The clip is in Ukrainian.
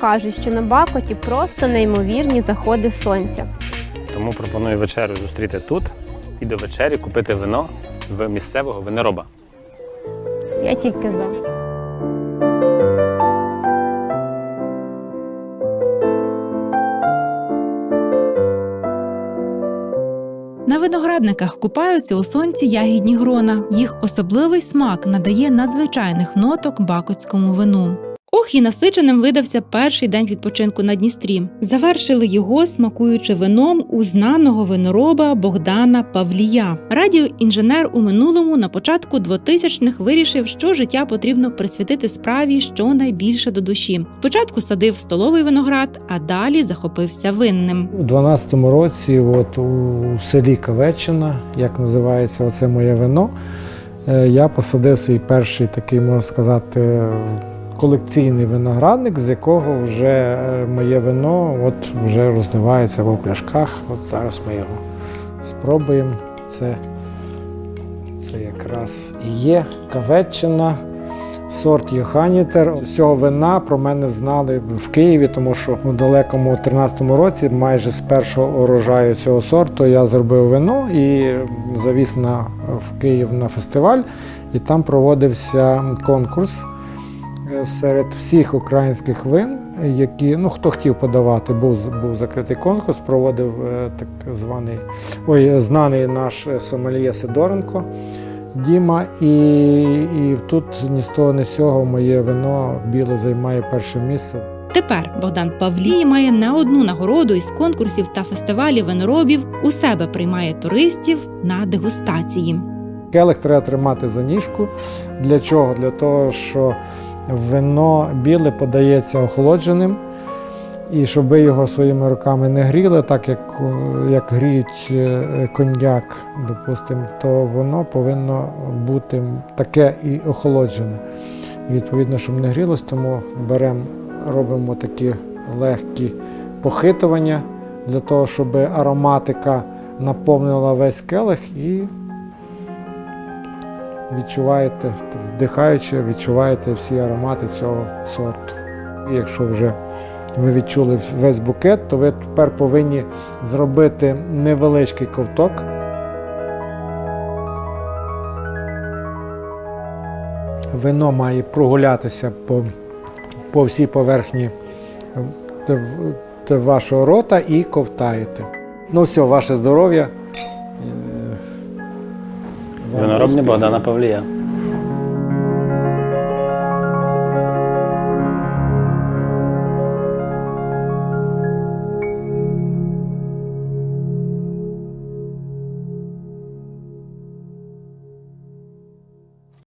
Кажуть, що на Бакоті просто неймовірні заходи сонця. Тому пропоную вечерю зустріти тут і до вечері купити вино в місцевого винороба. Я тільки за. На виноградниках купаються у сонці ягідні грона. Їх особливий смак надає надзвичайних ноток бакотському вину. Ох, і насиченим видався перший день відпочинку на Дністрі. Завершили його, смакуючи вином у знаного винороба Богдана Павлія. Радіоінженер у минулому на початку 2000-х вирішив, що життя потрібно присвятити справі, що найбільше до душі. Спочатку садив столовий виноград, а далі захопився винним. У 12-му році, от у селі Кавеччина, як називається оце моє вино, е, я посадив свій перший такий, можна сказати, колекційний виноградник, з якого вже е, моє вино от вже розливається в пляшках. От зараз ми його спробуємо. Це, це якраз і є Кавеччина. Сорт Йоханітер. З цього вина про мене знали в Києві, тому що у далекому 13-му році, майже з першого урожаю цього сорту, я зробив вино і завіз на, в Київ на фестиваль, і там проводився конкурс серед всіх українських вин, які ну хто хотів подавати, був, був закритий конкурс, проводив е, так званий ой, знаний наш е, сомельє Сидоренко. Діма, і, і тут ні з того, ні з цього моє вино біле займає перше місце. Тепер Богдан Павлій має не одну нагороду із конкурсів та фестивалів виноробів. У себе приймає туристів на дегустації. Келих треба тримати за ніжку. Для чого? Для того, що вино біле подається охолодженим, і щоб його своїми руками не гріли, так як, як гріють е, коньяк, допустимо, то воно повинно бути таке і охолоджене. Відповідно, щоб не грілось, тому беремо, робимо такі легкі похитування для того, щоб ароматика наповнила весь келих і відчуваєте, вдихаючи, відчуваєте всі аромати цього сорту. І якщо вже ви відчули весь букет, то ви тепер повинні зробити невеличкий ковток. Вино має прогулятися по, по всій поверхні е, вашого рота і ковтаєте. Ну все, ваше здоров'я. Успіху. Богдана Павлія.